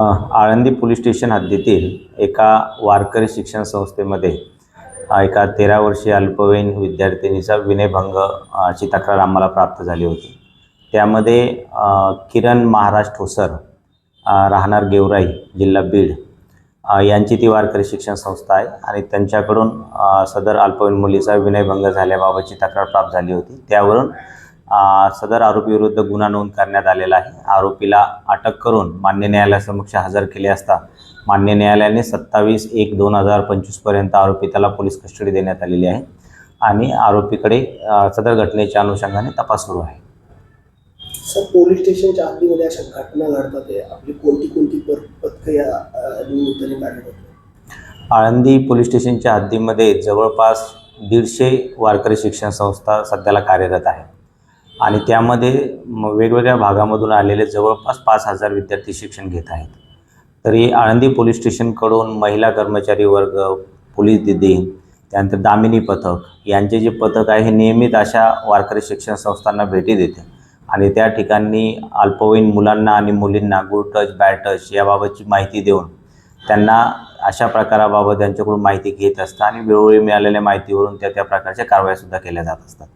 Alandi police station हद्दीतील एका वारकरी शिक्षण संस्थेमध्ये एका तेरा वर्षीय अल्पवयीन विद्यार्थिनीचा विनयभंग ची तक्रार आम्हाला प्राप्त झाली होती. त्यामध्ये किरण महाराज ठोसर राहणार गेवराई जिल्हा बीड यांची ती वारकरी शिक्षण संस्था आहे आणि त्यांच्याकडून सदर अल्पवयीन मुलीचा विनयभंग झाल्याबाबतची तक्रार प्राप्त झाली होती. त्यावरून सदर आरोपीविरुद्ध गुन्हा नोंद करण्यात आलेला आहे. आरोपीला अटक करून मान्य न्यायालयासमक्ष हजर केले असता मान्य न्यायालयाने सत्तावीस एक दोन हजार पंचवीसपर्यंत आरोपी त्याला पोलीस कस्टडी देण्यात आलेली आहे आणि आरोपीकडे सदर घटनेच्या अनुषंगाने तपास सुरू आहे. सर पोलीस स्टेशनच्या हद्दीमध्ये अशा घटना घडतात आपली कोणती कोणती पथकं या निमित्ताने काढली जातात? आळंदी पोलीस स्टेशनच्या हद्दीमध्ये जवळपास दीडशे वारकरी शिक्षण संस्था सध्याला कार्यरत आहे. आणि त्यामध्ये वेगवेगळ्या भागामधून आलेले जवळपास पाच हजार विद्यार्थी शिक्षण घेत आहेत. तरी आळंदी पोलीस स्टेशनकडून महिला कर्मचारी वर्ग पोलीस दिदी त्यानंतर दामिनी पथक यांचे जे पथक आहे हे नियमित अशा वारकरी शिक्षण संस्थांना भेटी देते. आणि त्या ठिकाणी अल्पवयीन मुलांना आणि मुलींना गुड टच बॅड टच याबाबतची माहिती देऊन त्यांना अशा प्रकाराबाबत त्यांच्याकडून माहिती घेत असतात आणि वेळोवेळी मिळालेल्या माहितीवरून त्या त्या प्रकारच्या कारवायासुद्धा केल्या जात असतात.